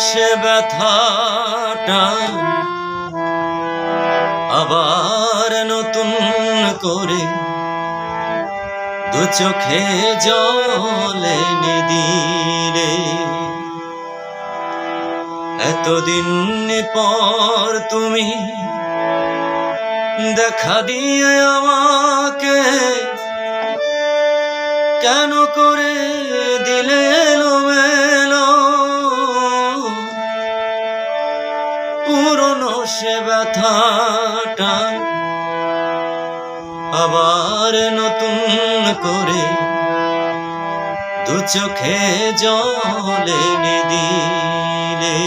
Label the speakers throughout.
Speaker 1: সে ব্যথাটা আবার নতুন করে দু চোখে জলে দিলে এতদিন পর তুমি দেখা দিয়ে আমাকে কেন করে দিলে সে ব্যথাটা। আবার নতুন করে দু চোখে জলে দিলে।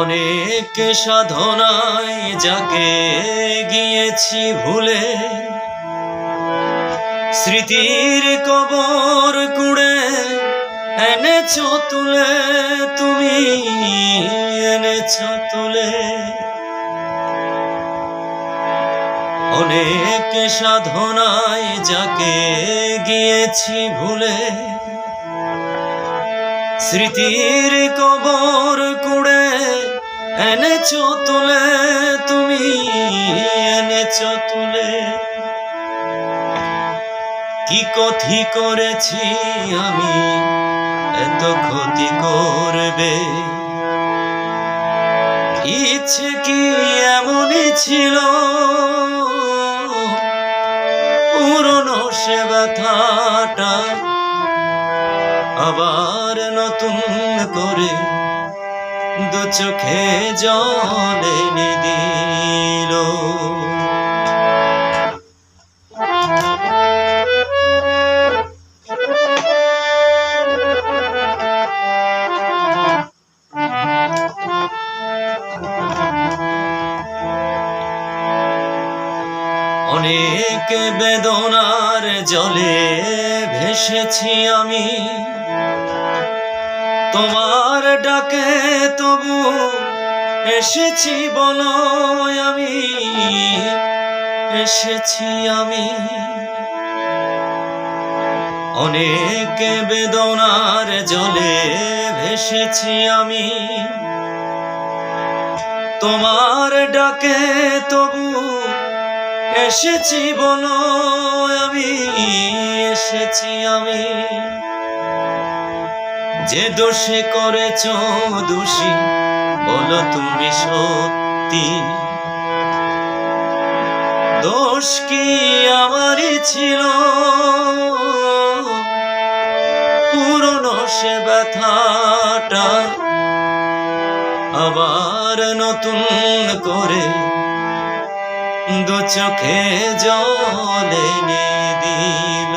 Speaker 1: অনেক সাধনায় যাকে গিয়েছি ভুলে, স্মৃতির কবর কুড়ে এনেছ তুলে, তুমি এনেছ তুলে। অনেক সাধনায় যাকে গিয়েছি ভুলে স্মৃতির কবর কুড়ে এনেছ তুলে, তুমি এনেছ তুলে। কি কথি করেছি আমি? এত ক্ষতি করবে? ইচ্ছে কি এমনই ছিল? পুরনো সে ব্যথাটা আবার করে দু চোখে জলে দিল অনেক বেদনার জলে ভেসেছি আমি। তোমার ডাকে তবু এসেছি বলো আমি, এসেছি আমি। অনেক বেদনার জলে ভেসেছি আমি। তোমার ডাকে তবু এসেছি বলো আমি, এসেছি আমি। যে দোষে করেছ দোষী, বলো তুমি সত্যি। দোষ কি আমারই ছিল? পুরনো সে ব্যথাটা আবার নতুন করে দু চোখে জলে দিল।